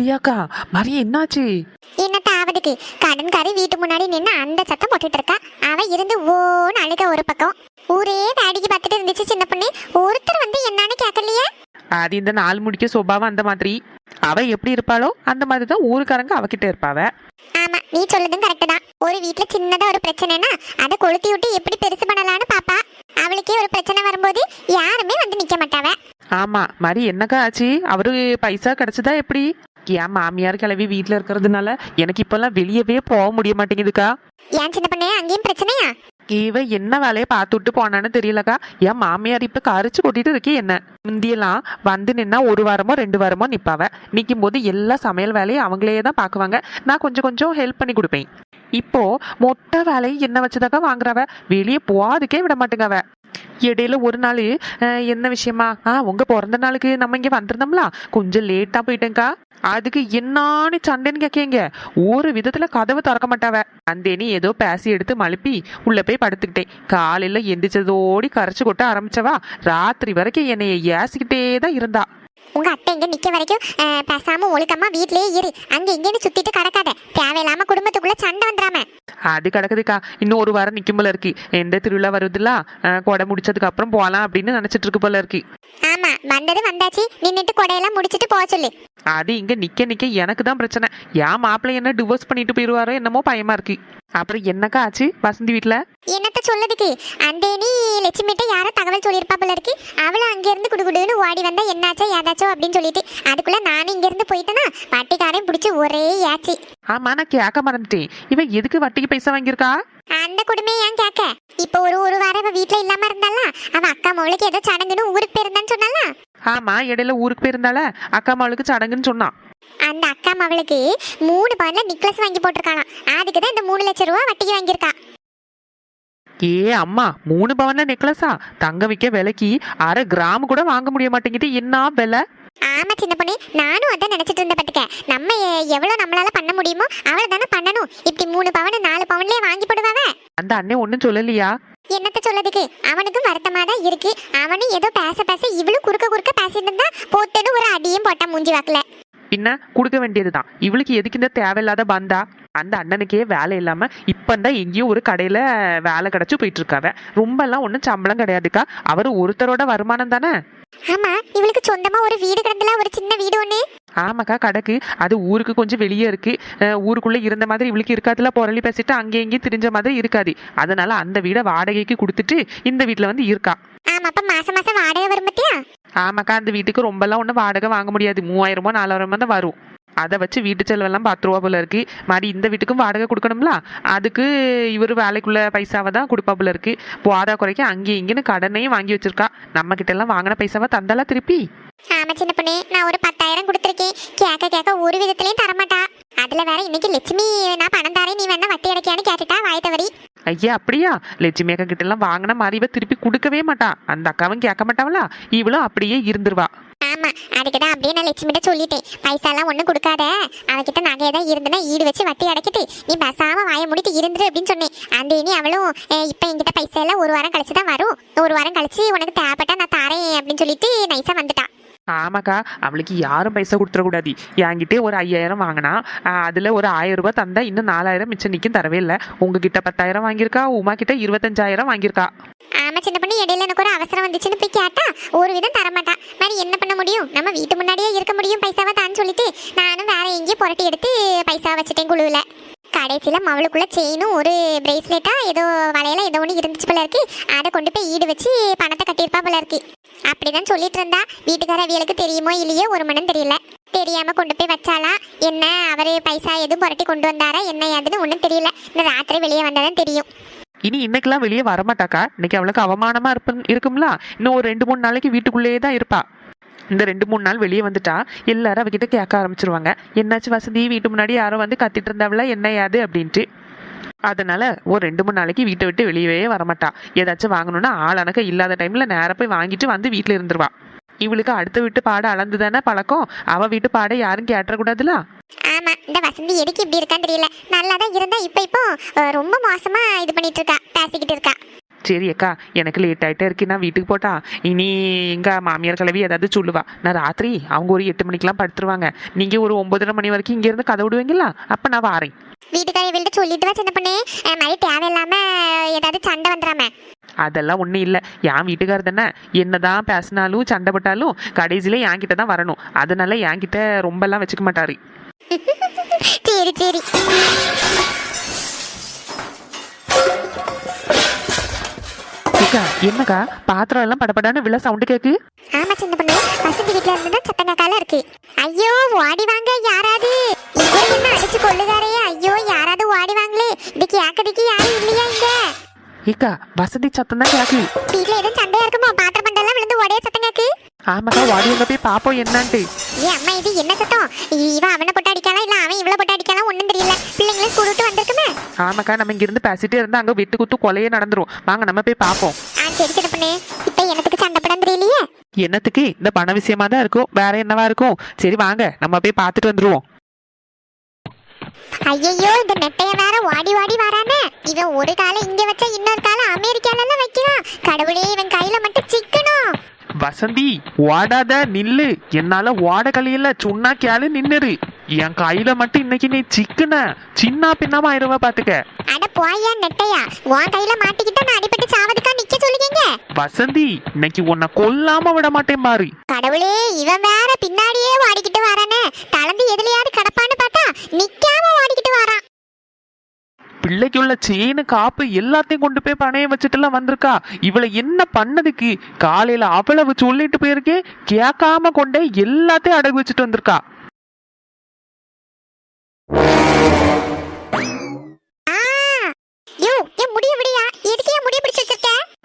அப்படியாக்கா? மரி என்னாச்சு? என்னத்த ஆவதுக்கு கடன்காரி வீட்டு முன்னாடி நின்று அந்த சத்தம் போட்டுட்டு இருக்கா அவ இருந்து ஓன்னு அழுக ஒரு பக்கம். ஊரே வேடிக்கை பார்த்துட்டு இருந்துச்சு சின்ன பொண்ணு. ஒருத்தர் வந்து என்னன்னு கேட்கலையே? அது இந்த நாள் முடிக்க சுபாவம் அந்த மாதிரி? அவ எப்படி இருப்பாளோ அந்த மாதிரி தான் ஊருக்காரங்க அவகிட்ட இருப்பாவ. ஆமா நீ சொல்லுதும் கரெக்ட் தான். ஒரு வீட்ல சின்னதா ஒரு பிரச்சனைனா அதை கொளுத்தி விட்டு எப்படி பெருசு பண்ணலாம்னு பாப்பா. அவளுக்கே ஒரு பிரச்சனை வரும்போது யாருமே வந்து நிக்க மாட்டாவ. ஆமா மரி என்னக்கா ஆச்சு? அவரு பைசா கிடைச்சதா எப்படி? என் மாமியார் கிளவி வீட்ல இருக்கிறதுனால எனக்கு இப்பெல்லாம் வெளியவே போக முடிய மாட்டேங்குதுக்கா. ஏன் சின்ன பொண்ணே அங்கேயும் பிரச்சனையா? இவ என்ன வேலையை பார்த்துட்டு போனான்னு தெரியலக்கா. என் மாமியார் இப்ப கரிச்சு கொட்டிட்டு இருக்கே என்ன? முந்தியெல்லாம் வந்து நின்னா ஒரு வாரமோ ரெண்டு வாரமோ நிப்பாவ. நிற்கும் போது எல்லா சமையல் வேலையும் அவங்களே தான் பார்க்குவாங்க. நான் கொஞ்சம் கொஞ்சம் ஹெல்ப் பண்ணி கொடுப்பேன். இப்போ மொட்டை வேலையை என்ன வச்சுதாக்கா வாங்குறவ? வெளியே போகாதுக்கே விட மாட்டேங்க அவ இடையில ஒரு நாள் என்ன விஷயமா? ஆ உங்க பிறந்த நாளுக்கு நம்ம இங்க வந்திருந்தோம்ல. கொஞ்சம் லேட்டா போயிட்டேங்க்கா அதுக்கு என்னான்னு சண்டைன்னு கேட்கீங்க ஒரு விதத்துல கதவை திறக்க மாட்டாவ. அந்தேனி ஏதோ பேசி எடுத்து மழுப்பி உள்ள போய் படுத்துக்கிட்டேன். காலையில எந்திரிச்சதோடி கரைச்சு கொட்ட ஆரம்பிச்சவா? ராத்திரி வரைக்கும் என்னைய ஏசிக்கிட்டே தான் இருந்தா. உங்க அத்தை இங்க நிக்க வரைக்கும் பேசாம ஒழுக்கமா வீட்லயே இரு. அங்க இங்கன்னு சுத்திட்டு கடக்காத. தேவையில்லாம குடும்பத்துக்குள்ள சண்டை வந்துடாம அது கிடக்குதுக்கா. இன்னும் ஒரு வாரம் நிக்கும் போல இருக்கு. எந்த திருவிழா வருதுல்ல கொடை முடிச்சதுக்கு அப்புறம் போலாம் அப்படின்னு நினைச்சிட்டு இருக்கு போல இருக்கு. ஆமா வந்தது வந்தாச்சு. நின்னுட்டு கொடையெல்லாம் முடிச்சிட்டு போக சொல்லு. அது இங்க நிக்க நிக்க எனக்கு தான் பிரச்சனை. என் மாப்பிள்ளை என்ன டிவோர்ஸ் பண்ணிட்டு போயிருவாரோ என்னமோ பயமா இருக்கு. அப்புறம் என்னக்கா ஆச்சு வசந்தி வீட்ல? என்னத்த சொல்லதுக்கு? அந்தேனி லட்சுமிட்ட யாரோ தகவல் சொல்லியிருப்பா போல இருக்கு. அவளும் அங்க இருந்து குடுகுடுன்னு ஓடி வந்தா என்னாச்சோ ஏதாச்சோ அப்படின்னு சொல்லிட்டு அதுக்குள்ள நானும் இங்க இருந்து போயிட்டேனா பட்டிக்காரையும் பிடிச்சி ஒரே ஏச்சி ஆமா நான் கேட்க மறந்துட்டேன். இவன் எதுக்கு வட்டிக்கு பைசா வாங்கியிருக்கா? அந்த குடும்பம் ஏன் கேட்க? இப்போ ஒரு ஒரு வாரம் அவ வீட்ல இல்லாம இருந்தால அவ அக்கா மவளுக்கு ஏதோ சடங்குன்னு ஊருக்கு போயிருந்தான்னு சொன்னால ஆமா இடையில ஊருக்கு போயிருந்தால? அக்கா மாளுக்கு சடங்குன்னு சொன்னான். அந்த அக்கா மவளுக்கு மூணு பவுன்ல நிக்லஸ் வாங்கி போட்டிருக்காளாம் அதுக்கு தான் இந்த மூணு லட்சம் ரூபா வட்டிக்கு வாங்கியிருக்கா. ஏ அம்மா மூணு பவன்ல நெக்லஸா தங்க விக்க விலைக்கு அரை கிராம் கூட வாங்க முடிய மாட்டேங்குது. என்ன விலை? ஆமா சின்ன பொண்ணு நானும் அதான் நினைச்சிட்டு இருந்த பட்டுக்க நம்ம எவ்வளவு நம்மளால பண்ண முடியுமோ அவ்வளவு தானே பண்ணணும். இப்படி மூணு பவுன் நாலு பவுன்லயே வாங்கி போடுவாவ? அந்த அண்ணன் ஒன்றும் சொல்லலையா? என்னத்த சொல்லதுக்கு அவனுக்கும் வருத்தமா தான் இருக்கு. அவனும் ஏதோ பேச பேச இவளும் குறுக்க குறுக்க பேசிட்டு இருந்தா போட்டுன்னு ஒரு அடியும் போட்டா மூஞ்சி வாக்குல. பின்ன கொடுக்க வேண்டியதுதான். இவளுக்கு எதுக்கு இந்த தேவையில்லாத பந்தா? அந்த அண்ணனுக்கே வேலை இல்லாம இப்பந்தான் எங்கேயோ ஒரு கடையில வேலை கிடைச்சு போயிட்டு இருக்காவ ரொம்ப எல்லாம் ஒன்றும் சம்பளம் கிடையாதுக்கா. அவர் ஒருத்தரோட வருமானம் தானே? ஆமா இவளுக்கு சொந்தமா ஒரு வீடு கிடந்தல ஒரு சின்ன வீடு ஒண்ணு. ஆமாக்கா கடக்கு அது ஊருக்கு கொஞ்சம் வெளியே இருக்கு. ஊருக்குள்ள இருந்த மாதிரி இவளுக்கு இருக்காதுல புரளி பேசிட்டு அங்கே இங்கேயும் திரிஞ்ச மாதிரி இருக்காது. அதனால அந்த வீடை வாடகைக்கு கொடுத்துட்டு இந்த வீட்டுல வந்து இருக்கா. ஆமா அப்ப மாசம் மாசம் வாடகை வரும் பத்தியா? ஆமாக்கா அந்த வீட்டுக்கு ரொம்பலாம் ஒன்றும் வாடகை வாங்க முடியாது. மூவாயிரமோ நாலாயிரமோ தான் வரும். அதை வச்சு வீட்டு செலவெல்லாம் பத்து ரூபா போல இருக்கு. மாதிரி இந்த வீட்டுக்கும் வாடகை கொடுக்கணும்ல? அதுக்கு இவர் வேலைக்குள்ள பைசாவை தான் கொடுப்பா போல இருக்கு. போதா குறைக்க அங்கேயும் இங்கேன்னு கடனையும் வாங்கி வச்சிருக்கா. நம்ம கிட்ட எல்லாம் வாங்கின பைசாவை தந்தாலா திருப்பி? ஆமா சின்ன பொண்ணு. நான் ஒரு பத்தாயிரம் கொடுத்துருக்கேன். கேட்க கேட்க ஒரு விதத்துலயும் தரமாட்டா. அதுல வேற இன்னைக்கு லட்சுமி நான் பணம் தாரேன் நீ வேணா வட்டி அடைக்கான்னு கேட்டுட்டா வாய் தவறி. ஐயா அப்படியா? லட்சுமி அக்கா கிட்ட எல்லாம் வாங்கின மாதிரி திருப்பி கொடுக்கவே மாட்டா. அந்த அக்காவும் கேட்க மாட்டாவளா? இவளும் அப்படியே இருந்துருவா. ஆமா அதுக்கு தான் அப்படியே நான் லட்சுமிட்ட சொல்லிட்டேன். பைசா எல்லாம் ஒண்ணும் கொடுக்காத. அவகிட்ட நகை தான் இருந்துனா ஈடு வச்சு வட்டி அடைக்கிட்டு நீ பசாம வாய முடித்து இருந்துரு அப்படின்னு சொன்னேன். அந்த இனி அவளும் இப்ப என்கிட்ட பைசா எல்லாம் ஒரு வாரம் கழிச்சு தான் வரும். ஒரு வாரம் கழிச்சு உனக்கு தேவைப்பட்டா நான் தாரேன் அப்படின்னு சொல்லிட்டு நைஸா வந்துட்டா. ஆமாக்கா அவளுக்கு யாரும் பைசா கொடுத்துடக்கூடாது. என்கிட்டே ஒரு ஐயாயிரம் வாங்கினா அதில் அதுல ஒரு ஆயிரம் ரூபாய் தந்தா இன்னும் நாலாயிரம் மிச்சம் நிற்கும் தரவே இல்லை. உங்ககிட்ட பத்தாயிரம் வாங்கியிருக்கா உமா கிட்ட இருபத்தஞ்சாயிரம் வாங்கியிருக்கா. ஆமா சின்ன பொண்ணு இடையில எனக்கு ஒரு அவசரம் வந்துச்சுன்னு போய் கேட்டா ஒரு விதம் தரமாட்டா. மாதிரி என்ன பண்ண முடியும்? நம்ம வீட்டு முன்னாடியே இருக்க முடியும் பைசாவை தான் சொல்லிட்டு நானும் வேற எங்கேயும் புரட்டி எடுத்து பைசா வச்சுட்டேன் குழுவில். கடைசியில் மவளுக்குள்ள செயினும் ஒரு பிரேஸ்லெட்டாக ஏதோ வலையில் ஏதோ ஒன்று இருந்துச்சு போல இருக்கு. அதை கொண்டு போய் ஈடு வச்சு பணத்தை கட்டியிருப்பா போல இருக்கு. அப்படிதான் சொல்லிட்டு இருந்தா. வீட்டுக்கார அவியலுக்கு தெரியுமோ இல்லையோ ஒரு மனம் தெரியல. தெரியாம கொண்டு போய் வச்சாலா என்ன அவரு பைசா எதுவும் புரட்டி கொண்டு வந்தாரா? என்ன ஏதுன்னு ஒன்றும் தெரியல. இந்த ராத்திரி வெளியே வந்தாதான் தெரியும். இனி இன்னைக்கெல்லாம் வெளியே வரமாட்டாக்கா. இன்னைக்கு அவளுக்கு அவமானமா இருப்ப இருக்கும்ல? இன்னும் ஒரு ரெண்டு மூணு நாளைக்கு வீட்டுக்குள்ளேயே தான் இருப்பா. இந்த ரெண்டு மூணு நாள் வெளியே வந்துட்டா எல்லாரும் அவகிட்ட கேட்க ஆரம்பிச்சிருவாங்க. என்னாச்சு வசதி? வீட்டு முன்னாடி யாரோ வந்து கத்திட்டு இருந்தாவில என்ன யாது? அப்படின்ட்டு. அதனால ஒரு ரெண்டு மூணு நாளைக்கு வீட்டை விட்டு வெளியவே வரமாட்டா. ஏதாச்சும் வாங்கணும்னா ஆள் அணக்க இல்லாத டைம்ல நேரா போய் வாங்கிட்டு வந்து வீட்டில் இருந்துருவா. இவளுக்கு அடுத்த வீட்டு பாட அளந்து தானே பழக்கம்? அவ வீட்டு பாட யாரும் கேட்டக்கூடாதுல ஆமா இந்த வசந்தி எதுக்கு இப்படி இருக்கான்னு தெரியல. நல்லா தான் இருந்தா இப்ப இப்போ ரொம்ப மோசமா இது பண்ணிட்டு இருக்கா. பேசிக்கிட்டு இருக்கா. சரி அக்கா எனக்கு லேட் ஆகிட்டே இருக்கு நான் வீட்டுக்கு போட்டா. இனி எங்கள் மாமியார் கிளவி ஏதாவது சொல்லுவா. நான் ராத்திரி அவங்க ஒரு எட்டு மணிக்கெலாம் படுத்துருவாங்க. நீங்கள் ஒரு ஒன்பதரை மணி வரைக்கும் இங்கேருந்து கதை விடுவீங்களா? அப்போ நான் வாரேன். வீட்டுக்காரி வீட்டு சொல்லிட்டு வா சின்ன பொண்ணு. மாதிரி தேவையில்லாம ஏதாவது சண்டை வந்துடாம. அதெல்லாம் ஒன்றும் இல்லை. என் வீட்டுக்காரர் தானே. என்னதான் பேசினாலும் சண்டை போட்டாலும் கடைசியில் என்கிட்ட தான் வரணும். அதனால என்கிட்ட ரொம்பலாம் வச்சுக்க மாட்டாரு. சரி சரி. அக்கா என்னக்கா? பாத்திரம் எல்லாம் படபடான்னு விழ சவுண்டு கேக்கு? ஆமா சின்ன பொண்ணு வசந்தி வீட்ல இருந்து தான் சத்தங்காக்கால இருக்கு. ஐயோ ஓடி வாங்க யாராவது இவர் என்ன அடிச்சு கொள்ளுகாரே? ஐயோ யாராவது ஓடி வாங்களே? இது கேக்கதுக்கு யாரும் இல்லையா இங்க? ஏக்கா வசதி சத்தம் தான் கேக்கு. வீட்ல எதுவும் சண்டையா இருக்குமோ? பாத்திரம் பண்டெல்லாம் விழுந்து உடைய சத்தம் கேக்கு ஆமாக்கா வாடி அங்க போய் பாப்போம் என்னன்ட்டு. ஏ அம்மா இது என்ன சத்தம்? இவன் அவனை போட்டு அடிக்கலாம் இல்ல அவன் இவளை போட்டு அடிக்கலாம் ஒண்ணும் தெரியல. பிள்ளைங்களும் ஸ்கூல் விட்டு ஆமாக்கா நம்ம இங்கிருந்து பேசிட்டே இருந்தா அங்க வெட்டு குத்து கொலையே நடந்துரும். வாங்க நம்ம போய் பாப்போம் ஆ சரி பொண்ணு இப்ப எனக்கு சண்டை படம் தெரியலையே? என்னத்துக்கு? இந்த பண விஷயமா தான் இருக்கும். வேற என்னவா இருக்கும்? சரி வாங்க. நம்ம போய் பார்த்துட்டு வந்துருவோம். ஐயையோ இந்த நெட்டைய வேற வாடி வாடி வரானே. இவன் ஒரு காலை இங்க வச்சா இன்னொரு காலை அமெரிக்கால எல்லாம் வைக்கிறான். கடவுளே இவன் கையில மட்டும் சிக்கணும். வசந்தி ஓடாத நில்லு. என்னால ஓட கலையில சொன்னா கேளு நின்னுரு. என் கையில மட்டும் இன்னைக்கு நீ சிக்கன சின்ன பின்னமா ஆயிருவ பாத்துக்க. அட போயா நெட்டையா உன் கையில மாட்டிக்கிட்டா நான் அடிபட்டு சாவதுக்கா நிக்க சொல்லுவீங்க? வசந்தி இன்னைக்கு உன்னை கொல்லாம விட மாட்டேன் பாரு. கடவுளே இவன் வேற பின்னாடியே வாடிக்கிட்டு வரானே. கலந்து எதுலயாவது கடப்பான்னு பார்த்தா நிக்காம வாடிக்கிட்டு வரான். பிள்ளைக்குள்ள செயின் காப்பு எல்லாத்தையும் கொண்டு போய் பணைய வச்சுட்டுலாம் வந்திருக்கா. இவளை என்ன பண்ணதுக்கு? காலையில அவ்வளவு சொல்லிட்டு போயிருக்கேன் கேட்காம கொண்டே எல்லாத்தையும் அடகு வச்சுட்டு வந்திருக்கா.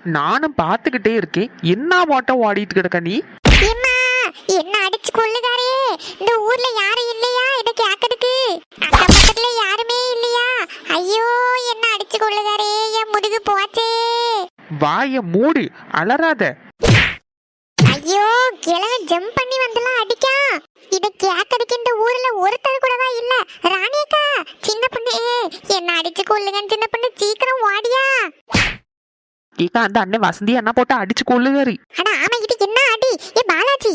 நானும் பார்த்துக்கிட்டே இருக்கேன். என்ன ஓட்டம் ஓடிட்டு கிடக்க நீ? என்ன அடிச்சு கொள்ளுகாரே இந்த ஊர்ல யாரும் இல்லையா? இத கேக்குறதுக்கு? அக்க பக்கத்துல யாருமே இல்லையா? ஐயோ என்ன அடிச்சு கொள்ளுகாரே என் முதுகு போச்சே. வாய மூடு அலறாத. ஐயோ கிழவன் ஜம்ப் பண்ணி வந்துலாம் அடிக்கான் இத கேக்குறதுக்கு இந்த ஊர்ல ஒருத்தர் கூடவா இல்ல? ராணியக்கா சின்ன பொண்ணு. என்ன அடிச்சு கொள்ளுங்க சின்ன பொண்ணு சீக்கிரம் ஓடியா. ஏக்கா அந்த அண்ணன் வசந்தி அண்ணா போட்டு அடிச்சு கொள்ளுகாரு ஆனா ஆமா இது என்ன அடி? ஏ பாலாஜி.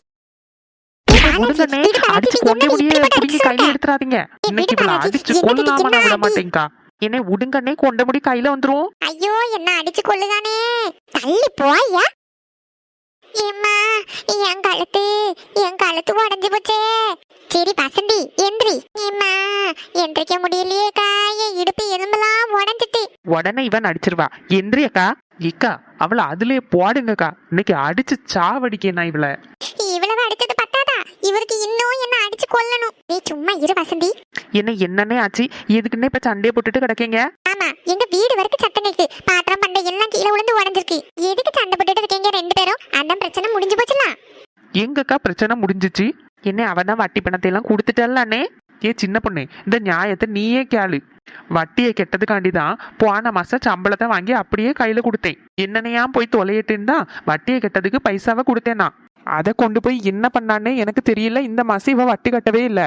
என்ன உடுங்கண்ணே கொண்ட முடி கையில வந்துரும். ஐயோ என்ன அடிச்சு கொள்ளுதானே தள்ளி போயா? என் கழுத்து என் கழுத்து உடஞ்சு போச்சே. சரி வசந்தி எந்திரி. ஏம்மா எந்திரிக்க முடியலையேக்கா என் இடுப்பு எலும்பெல்லாம் உடஞ்சிட்டு. உடனே இவன் அடிச்சிருவா. எந்திரி அக்கா. ஏக்கா அவளை அதுலயே போடுங்கக்கா. இன்னைக்கு அடிச்சு சாவடிக்க நான் இவளை இவ்வளவு அடிச்சது பத்தாதா? இவருக்கு இன்னும் என்ன அடிச்சு கொல்லணும்? நீ சும்மா இரு வசந்தி. என்ன என்னன்னே ஆச்சு? எதுக்குன்னே இப்ப சண்டையை போட்டுட்டு கிடக்கீங்க? ஆமா எங்க வீடு வரைக்கும் சத்தம் கேக்குது பாத்திரம் பண்டை எல்லாம் கீழே விழுந்து உடஞ்சிருக்கு. எதுக்கு சண்டை போட்டுட்டு இருக்கீங்க ரெண்டு பேரும்? அந்த பிரச்சனை முடிஞ்சு போச்சுலாம். எங்கக்கா பிரச்சனை முடிஞ்சிச்சு? என்ன அவன் தான் வட்டி பணத்தையெல்லாம் எல்லாம் ஏ சின்ன பொண்ணு இந்த நியாயத்தை நீயே கேளு. வட்டியை கெட்டதுக்காண்டி தான் போன மாசம் சம்பளத்தை வாங்கி அப்படியே கையில கொடுத்தேன். என்னனையா போய் தொலையிட்டுன்னு தான் வட்டியை கெட்டதுக்கு பைசாவை கொடுத்தேன்? நான் அதை கொண்டு போய் என்ன பண்ணானே எனக்கு தெரியல இந்த மாசம் இவன் வட்டி கட்டவே இல்லை.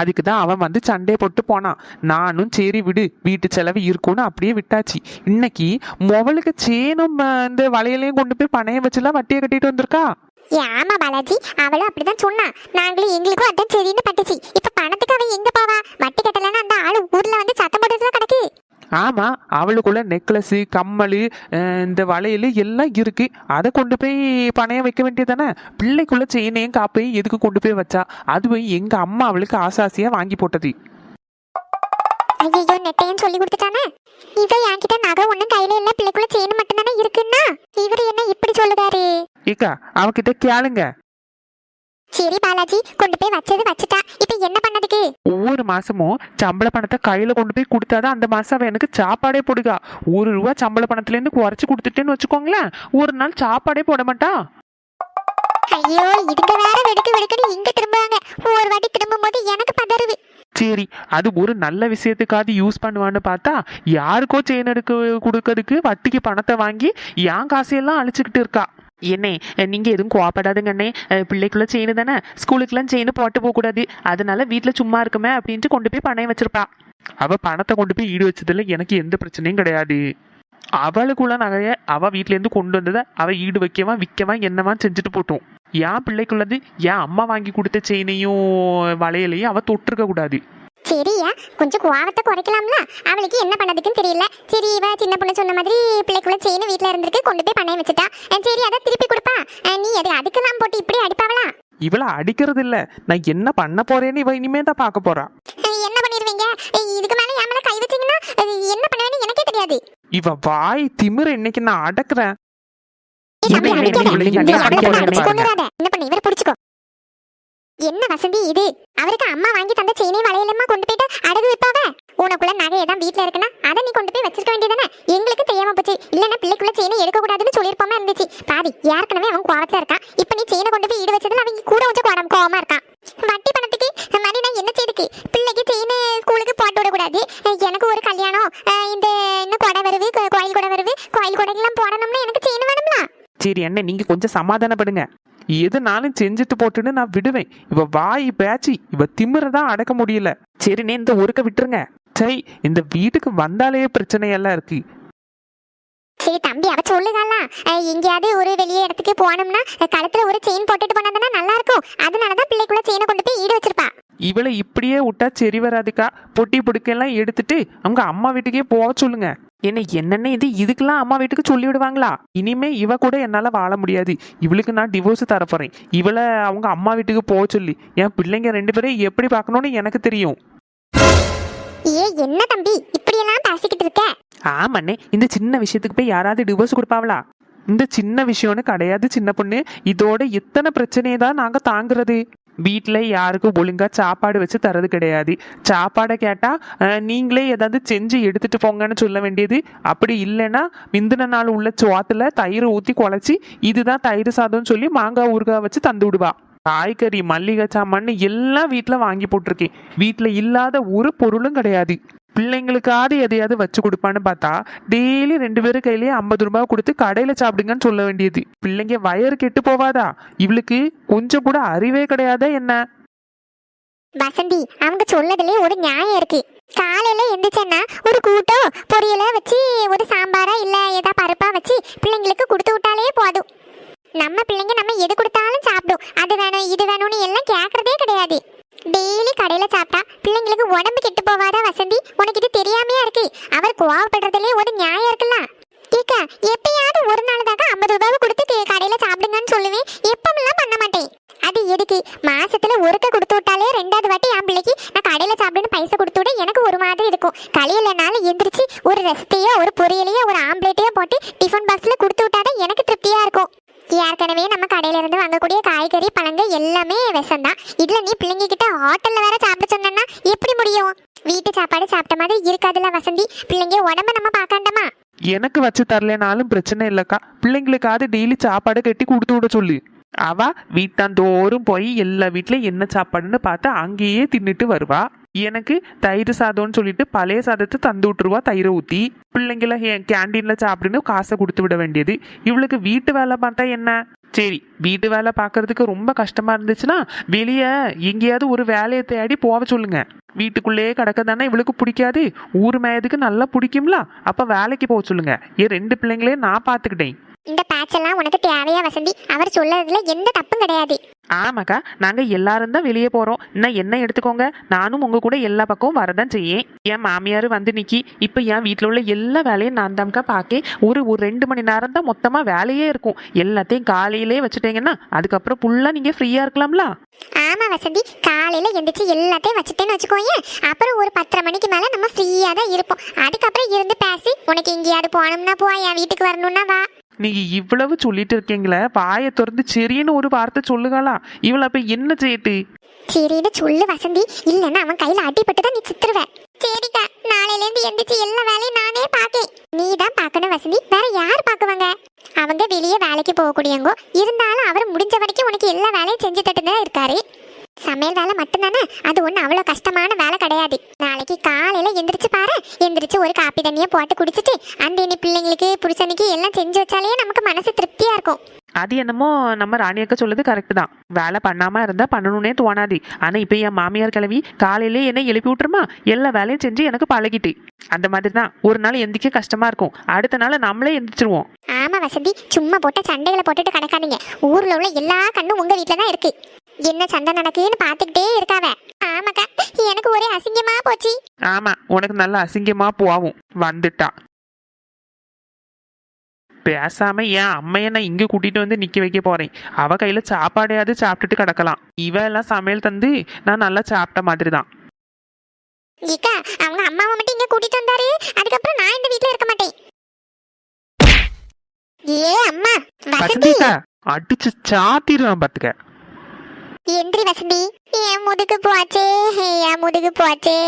அதுக்கு தான் அவன் வந்து சண்டையை போட்டு போனான் நானும் சரி விடு வீட்டு செலவு இருக்கும்னு அப்படியே விட்டாச்சு. இன்னைக்கு முவலுக்கு சேனும் இந்த வளையலையும் கொண்டு போய் பணையம் வச்சுலாம் வட்டியை கட்டிட்டு வந்திருக்கா? ஆமா பாலாஜி. அவளும் அப்படிதான் சொன்னா. நாங்களும் எங்களுக்கும் அதான் சரின்னு பட்டுச்சு. இப்ப பணத்துக்கு அவன் எங்க போவா? வட்டி கட்டலன்னா அந்த ஆளு ஊர்ல வந்து சத்தம் போட்டுதான் கிடக்கு. ஆமா அவளுக்குள்ள நெக்லஸ் கம்மல் இந்த வளையல் எல்லாம் இருக்கு. அதை கொண்டு போய் பணையம் வைக்க வேண்டியதானே பிள்ளைக்குள்ள செயினையும் காப்பையும் எதுக்கு கொண்டு போய் வச்சா? அதுவும் எங்க அம்மா அவளுக்கு ஆசாசியா வாங்கி போட்டது. ஐயோ நெட்டையும் சொல்லி கொடுத்துட்டானே? இவ என்கிட்ட நகை ஒண்ணும் கையில இல்ல. பிள்ளைக்குள்ள செயின் மட்டும் தானே இருக்குன்னா? இவரு என்ன இப்படி சொல்லுதாரு ஏக்கா அவகிட்ட கேளுங்க. சரி பாலாஜி கொண்டு போய் வச்சது வச்சுட்டா. இப்ப என்ன பண்ணதுக்கு? ஒவ்வொரு மாசமும் சம்பள பணத்தை கையில கொண்டு போய் கொடுத்தாதான் அந்த மாசம் அவ எனக்கு சாப்பாடே போடுகா. ஒரு ரூபா சம்பள பணத்துல இருந்து குறைச்சு கொடுத்துட்டேன்னு வச்சுக்கோங்களேன். ஒரு நாள் சாப்பாடே போட மாட்டா. ஐயோ இதுக்கு வேற வெடுக்கு வெடுக்குன்னு இங்க திரும்புவாங்க. ஒரு வாட்டி திரும்பும் போது எனக்கு பதறுது சரி அது ஒரு நல்ல விஷயத்துக்காவது யூஸ் பண்ணுவான்னு பார்த்தா யாருக்கோ செயின் எடுக்க கொடுக்கறதுக்கு வட்டிக்கு பணத்தை வாங்கி என் காசையெல்லாம் அழிச்சுக்கிட்டு இருக்கா. என்னே நீங்க எதுவும் கோவப்படாதுங்கண்ணே பிள்ளைக்குள்ள செயின் தானே? ஸ்கூலுக்குலாம் செயின் போட்டு போக கூடாது அதனால வீட்டுல சும்மா இருக்குமே அப்படின்ட்டு கொண்டு போய் பணம் வச்சிருப்பா. அவ பணத்தை கொண்டு போய் ஈடு வச்சதுல எனக்கு எந்த பிரச்சனையும் கிடையாது. அவளுக்குள்ள நகைய அவ வீட்ல இருந்து கொண்டு வந்ததை அவ ஈடு வைக்கவா விற்கவா என்னவா செஞ்சுட்டு போட்டோம். என் பிள்ளைக்குள்ளது என் அம்மா வாங்கி கொடுத்த செயினையும் வளையலையும் அவ தொட்டிருக்க கூடாது சரியா? கொஞ்சம் கோவத்தை குறைக்கலாம்ல. அவளுக்கு என்ன பண்ணதுக்குன்னு தெரியல. சரி இவ சின்ன பொண்ணு சொன்ன மாதிரி பிள்ளைக்குள்ள செயின் வீட்ல இருந்திருக்கு கொண்டு போய் பண்ணை வச்சுட்டா. சரி அதை திருப்பி கொடுப்பா. நீ அது அதுக்கெல்லாம் போட்டு இப்படி அடிப்பாவளா? இவளை அடிக்கிறது இல்ல. நான் என்ன பண்ண போறேன்னு இவ இனிமே தான் பார்க்க போறா. என்ன பண்ணிடுவீங்க இதுக்கு மேல என் மேல கை வச்சீங்கன்னா என்ன பண்ணுவேன்னு எனக்கே தெரியாது. இவ வாய் திமிர இன்னைக்கு நான் அடக்குறேன். என்ன பண்ணு இவரை புடிச்சுக்கோ. என்ன வசதி இது? அவருக்கு அம்மா வாங்கி தந்த செயினை வளையலமா கொண்டு போயிட்டு அடகு வைப்பாவ? உனக்குள்ள நகையை தான் வீட்ல இருக்குன்னா அதை நீ கொண்டு போய் வச்சிருக்க வேண்டியதானே? எங்களுக்கு தெரியாம போச்சு. இல்லன்னா பிள்ளைக்குள்ள செயினை எடுக்க கூடாதுன்னு சொல்லிருப்போமா இருந்துச்சு. பாதி ஏற்கனவே அவன் கோவத்துல இருக்கான். இப்ப நீ செயினை கொண்டு போய் ஈடு வச்சதுல அவங்க கூட கொஞ்சம் கோடம் கோவமா இருக்கான். வட்டி பணத்துக்கு மணி நான் என்ன செய்துக்கு? பிள்ளைக்கு செயின் ஸ்கூலுக்கு போட்டு விடக்கூடாது. எனக்கு ஒரு கல்யாணம் இந்த என்ன கொடை வருது கோயில் கொடை வருது கோயில் கொடைக்கெல்லாம் போடணும்னா எனக்கு செயின் வேணும்ல. சரி அண்ணன் நீங்க கொஞ்சம் சமாதானப்படுங்க. எதுனாலும் செஞ்சுட்டு போட்டுன்னு நான் விடுவேன். இவ வாய் பேச்சு இவ திமிரதான் அடக்க முடியல. சரி நீ இந்த ஒருக்க விட்டுருங்க. சை இந்த வீட்டுக்கு வந்தாலே பிரச்சனை எல்லாம் இருக்கு. சரி தம்பி அவ சொல்லுகால எங்கேயாவது ஒரு வெளியே இடத்துக்கு போனோம்னா கழுத்துல ஒரு செயின் போட்டுட்டு போனதுன்னா நல்லா இருக்கும் அதனாலதான் பிள்ளைக்குள்ள செயினை கொண்டு போய் ஈடு வச்சிருப்பா. இவளை இப்படியே விட்டா சரி வராதுக்கா? பொட்டி புடுக்கெல்லாம் எடுத்துட்டு அவங்க அம்மா வீட்டுக்கே போக சொல்லுங்க. என்ன என்னென்ன இது? இதுக்கெல்லாம் அம்மா வீட்டுக்கு சொல்லி விடுவாங்களா இனிமே இவ கூட என்னால வாழ முடியாது. இவளுக்கு நான் டிவோர்ஸ் தரப்போறேன். இவளை அவங்க அம்மா வீட்டுக்கு போக சொல்லி. என் பிள்ளைங்க ரெண்டு பேரும் எப்படி பார்க்கணும்னு எனக்கு தெரியும். ஏ என்ன தம்பி? இப்படியெல்லாம் பேசிக்கிட்டு இருக்க? ஆமாண்ணே. இந்த சின்ன விஷயத்துக்கு போய் யாராவது டிவோர்ஸ் கொடுப்பாங்களா? இந்த சின்ன விஷயம்னு கிடையாது சின்ன பொண்ணு. இதோட எத்தனை பிரச்சனையை தான் நாங்க தாங்குறது? வீட்டில் யாருக்கும் ஒழுங்காக சாப்பாடு வச்சு தரது கிடையாது. சாப்பாடை கேட்டால் நீங்களே ஏதாவது செஞ்சு எடுத்துகிட்டு போங்கன்னு சொல்ல வேண்டியது. அப்படி இல்லைன்னா முந்தின நாள் உள்ள சோத்துல தயிர் ஊற்றி குழச்சி இதுதான் தயிர் சாதம்னு சொல்லி மாங்காய் ஊறுகாய் வச்சு தந்து விடுவா. காய்கறி மல்லிகை சாமான்னு எல்லாம் வீட்டில் வாங்கி போட்டிருக்கேன். வீட்டில் இல்லாத ஒரு பொருளும் கிடையாது. பிள்ளைங்களுக்காவது எதையாவது வச்சு கொடுப்பான்னு பார்த்தா டெய்லி ரெண்டு பேரும் கையிலேயே ஐம்பது ரூபாய் கொடுத்து கடையில சாப்பிடுங்கன்னு சொல்ல வேண்டியது. பிள்ளைங்க வயறு கெட்டு போவாதா? இவளுக்கு கொஞ்சம் கூட அறிவே கிடையாதா என்ன? வசந்தி அவங்க சொல்லதுல ஒரு நியாயம் இருக்கு. காலையில எந்திரிச்சேன்னா ஒரு கூட்டோ பொரியல வச்சு ஒரு சாம்பாரா இல்ல ஏதா பருப்பா வச்சு பிள்ளைங்களுக்கு கொடுத்து விட்டாலே போதும். நம்ம பிள்ளைங்க நம்ம எது கொடுத்தாலும் சாப்பிடும் அது வேணும் இது வேணும்னு எல்லாம் கேக்குறதே கிடையாது டெய்லி கடையில சாப்பிட்டா பிள்ளைங்களுக்கு உடம்பு கெட்டு போவாதா வசந்தி உனக்கு இது தெரியாமையா இருக்கு அவர் கோவப்படுறதுலயே ஒரு நியாயம் இருக்குல்ல கேக்க எப்பயாவது ஒரு நாள் தாக்க ஐம்பது ரூபாவை கொடுத்து கே- கடையில சாப்பிடுங்கன்னு சொல்லுவேன் எப்பமெல்லாம் பண்ண மாட்டேன் அது எதுக்கு மாசத்துல ஒருக்க கொடுத்து விட்டாலே ரெண்டாவது வாட்டி என் பிள்ளைக்கு நான் கடையில சாப்பிடுன்னு பைசா கொடுத்து விட எனக்கு ஒரு மாதிரி இருக்கும் கலையிலனாலும் எந்திரிச்சு ஒரு ரசத்தையோ ஒரு பொரியலையோ ஒரு ஆம்லேட்டையோ போட்டு டிஃபன் பாக்ஸ்ல கொடுத்து விட்டாதான் எனக்கு திருப்தியா இருக்கும் ஏற்கனவே நம்ம கடையில இருந்து வாங்கக்கூடிய காய்கறி பழங்கள் எல்லாமே விஷம்தான். இதுல நீ பிள்ளைங்க கிட்ட ஹோட்டல்ல வேற சாப்பிட சொன்னா எப்படி முடியும்? வீட்டு சாப்பாடு சாப்பிட்ட மாதிரி இருக்காதுல்ல வசந்தி. பிள்ளைங்க உடம்ப நம்ம பார்க்காண்டமா எனக்கு வச்சு தரலனாலும் பிரச்சனை இல்லைக்கா. பிள்ளைங்களுக்காவது டெய்லி சாப்பாடு கட்டி கொடுத்து விட சொல்லு. அவ வீட்டாந்தோறும் போய் எல்லா வீட்லயும் என்ன சாப்பாடுன்னு பார்த்து அங்கேயே தின்னுட்டு வருவா. எனக்கு தயிர் சாதம்னு சொல்லிட்டு பழைய சாதத்தை தந்து விட்டுருவா தயிரை ஊற்றி பிள்ளைங்கள கேன்டீனில் சாப்பிடுன்னு காசை கொடுத்து விட வேண்டியது. இவளுக்கு வீட்டு வேலை பார்த்தா என்ன? சரி வீட்டு வேலை பார்க்கறதுக்கு ரொம்ப கஷ்டமா இருந்துச்சுன்னா வெளியே எங்கேயாவது ஒரு வேலையை தேடி போக சொல்லுங்க. வீட்டுக்குள்ளேயே கிடக்க தானே இவளுக்கு பிடிக்காது. ஊர் மேயதுக்கு நல்லா பிடிக்கும்ல. அப்ப வேலைக்கு போக சொல்லுங்க. என் ரெண்டு பிள்ளைங்களையும் நான் பார்த்துக்கிட்டேன். இந்த பேட்ச் எல்லாம் உனக்கு தேவையா வசந்தி? அவர் சொல்லறதுல எந்த தப்பும் கிடையாது. ஆமாக்கா நாங்க எல்லாரும் தான் வெளியே போறோம். இன்னும் என்ன எடுத்துக்கோங்க? நானும் உங்க கூட எல்லா பக்கமும் வரதான் செய்யேன். என் மாமியார் வந்து நிக்கி. இப்ப என் வீட்ல உள்ள எல்லா வேலையும் நான் தான்க்கா பார்க்கேன் ஒரு ஒரு ரெண்டு மணி நேரம் தான் மொத்தமா வேலையே இருக்கும். எல்லாத்தையும் காலையிலே வச்சுட்டீங்கன்னா அதுக்கப்புறம் ஃபுல்லா நீங்க ஃப்ரீயா இருக்கலாம்ல? ஆமா வசந்தி. காலையில எந்திரிச்சு எல்லாத்தையும் வச்சுட்டேன்னு வச்சுக்கோயேன் அப்புறம் ஒரு பத்தரை மணிக்கு மேல நம்ம ஃப்ரீயா தான் இருப்போம். அதுக்கப்புறம் இருந்து பேசி உனக்கு எங்கேயாவது போனோம்னா போ என் வீட்டுக்கு வரணும்னா வா. நீங்க இவ்வளவு சொல்லிட்டு இருக்கீங்களே வாயை திறந்து சரின்னு ஒரு வார்த்தை சொல்லுங்களா இவள அப்ப என்ன செய்யட்டு சரின்னு சொல்லு வசந்தி. இல்லைன்னா அவன் கையில அடிபட்டு தான் நீ சித்துருவ. சரிக்கா நாளையில இருந்து எந்திரிச்சு எல்லா வேலையும் நானே பாக்கேன். நீ தான் பார்க்கணும் வசந்தி. வேற யார் பாக்குவாங்க? அவங்க வெளியே வேலைக்கு போகக்கூடியவங்க இருந்தாலும் அவர் முடிஞ்ச வரைக்கும் உனக்கு எல்லா வேலையும் செஞ்சு தட்டு இருக்காரு. சமையல் வேலை மட்டும்தானே? அது ஒன்றும் அவ்வளோ கஷ்டமான வேலை கிடையாது. நாளைக்கு காலையில எந்திரிச்சு பாரு. எந்திரிச்சு ஒரு காப்பி தண்ணியை போட்டு குடிச்சிட்டு அந்த இனி பிள்ளைங்களுக்கு புருஷனுக்கு எல்லாம் செஞ்சு வச்சாலே நமக்கு மனசு திருப்தியா இருக்கும். அது என்னமோ நம்ம ராணி அக்கா சொல்லுது கரெக்ட் தான். வேலை பண்ணாம இருந்தா பண்ணணும்னே தோணாது. ஆனா இப்ப என் மாமியார் கிளவி காலையிலே என்ன எழுப்பி விட்டுருமா? எல்லா வேலையும் செஞ்சு எனக்கு பழகிட்டு. அந்த மாதிரி தான். ஒரு நாள் எந்திக்க கஷ்டமா இருக்கும். அடுத்த நாள் நம்மளே எந்திரிச்சிருவோம். ஆமா வசந்தி. சும்மா போட்ட சண்டைகளை போட்டுட்டு கிடக்காதீங்க ஊர்ல உள்ள எல்லா கண்ணும் உங்க வீட்ல தான் இருக்கு. என்ன சண்டை நடக்குன்னு பாத்துக்கிட்டே இருக்காவ. ஆமாக்கா எனக்கு ஒரே அசிங்கமா போச்சு. ஆமா உனக்கு நல்ல அசிங்கமா போவும். வந்துட்டா. பேசாம என் அம்மைய நான் இங்க கூட்டிட்டு வந்து நிக்க வைக்க போறேன். அவ கையில சாப்பாடையாவது சாப்பிட்டுட்டு கிடக்கலாம். இவ எல்லாம் சமையல் தந்து நான் நல்லா சாப்பிட்ட மாதிரி தான் ஏக்கா அவங்க அம்மாவை மட்டும் இங்க கூட்டிட்டு வந்தாரு. அதுக்கப்புறம் நான் இந்த வீட்ல இருக்க மாட்டேன். ஏ அம்மா வசந்தி. அடிச்சு சாத்திடுவேன் பாத்துக்க. எந்திரி வசந்தி? என் முதுகு போச்சே? என் முதுகு போச்சே?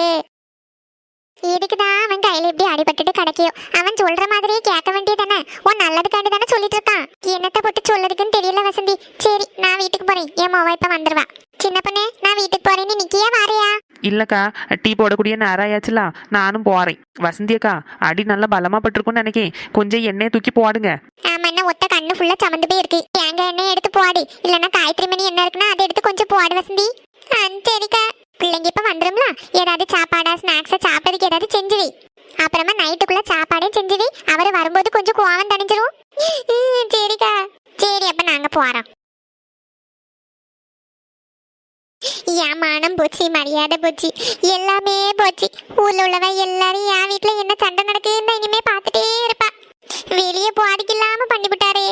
எதுக்குதான் அவன் கையில இப்படி அடிபட்டுட்டு கிடைக்கியோ? அவன் சொல்ற மாதிரியே கேட்க வேண்டியதானே உன் நல்லதுக்காண்டி தானே சொல்லிட்டு இருக்கான். என்னத்த போட்டு சொல்லதுக்குன்னு தெரியல வசந்தி. சரி நான் வீட்டுக்கு போறேன். என் மொபைல் இப்ப வந்துருவா. சின்ன பொண்ணு நான் வீட்டுக்கு போறேன்னு நிக்கியா வாரியா? இல்லக்கா டீ போடக்கூடிய நேரம் ஆயாச்சுல நானும் போறேன். வசந்தி அக்கா அடி நல்லா பலமா பட்டிருக்கும்னு நினைக்கேன். கொஞ்சம் எண்ணெயை தூக்கி போடுங்க. ஆமா என்ன ஒத்த கண்ணு ஃபுல்லா சமந்து போய் இருக்கு தேங்காய் எண்ணெய் எடுத்து போடு. இல்லைன்னா காய்கறி மணி என்ன இருக்குன்னா அதை எடுத்து கொஞ்சம் போடு வசந்தி. சரிக்கா. பிள்ளைங்க இப்ப வந்துருங்களா ஏதாவது சாப்பாடா ஸ்நாக்ஸா சாப்பிட்றதுக்கு ஏதாவது செஞ்சுவி. அப்புறமா நைட்டுக்குள்ள சாப்பாடே செஞ்சுவி. அவர் வரும்போது கொஞ்சம் கோவம் தணிஞ்சிரும் சரிக்கா. சரி அப்ப நாங்க போறோம். என் மானம் போச்சு மரியாதை போச்சு. எல்லாமே போச்சு. ஊர்ல உள்ளவ எல்லாரும் என் வீட்டுல என்ன சண்டை நடக்குதுன்னு இனிமே பார்த்துட்டே இருப்பா. வெளியே போறதுக்கு இல்லாம பண்ணிவிட்டாரே.